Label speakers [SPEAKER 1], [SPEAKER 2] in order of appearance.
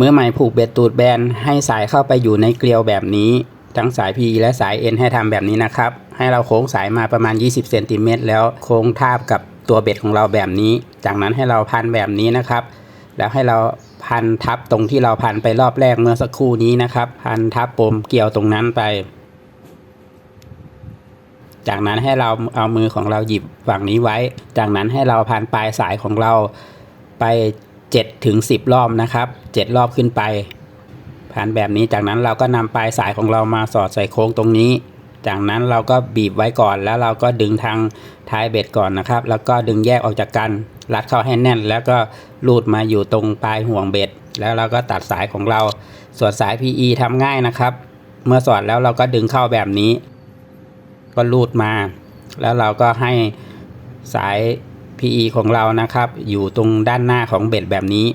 [SPEAKER 1] มือใหม่ผูกเบ็ดตูดแบนให้สายเข้าไปอยู่ในเกลียวแบบนี้ ทั้งสาย P และสาย N ให้ทำแบบนี้นะครับ ให้เราโค้งสายมาประมาณ 20เซนติเมตรแล้วโค้งทาบกับตัวเบ็ดของเราแบบนี้ จากนั้นให้เราพันแบบนี้นะครับ แล้วให้เราพันทับตรงที่เราพันไปรอบแรกเมื่อสักครู่นี้นะครับ พันทับปมเกี่ยวตรงนั้นไป จากนั้นให้เราเอามือของเราหยิบฝั่งนี้ไว้ จากนั้นให้เราพันปลายสายของเราไป 7ถึง10 รอบนะครับ 7 รอบขึ้นไปพันแบบนี้จากนั้นเราก็นำปลายสายของเรามาสอดใส่โค้งตรงนี้ จากนั้นเราก็บีบไว้ก่อนแล้วเราก็ดึงทางท้ายเบ็ดก่อนนะครับ แล้วก็ดึงแยกออกจากกันรัดเข้าให้แน่น แล้วก็ลูดมาอยู่ตรงปลายห่วงเบ็ด แล้วเราก็ตัดสายของเรา ส่วนสาย PE ทำง่ายนะครับ เมื่อสอดแล้วเราก็ดึงเข้าแบบนี้ ก็ลูดมา แล้วเราก็ให้สาย PE ของเรานะครับ อยู่ตรงด้านหน้าของเบ็ดแบบนี้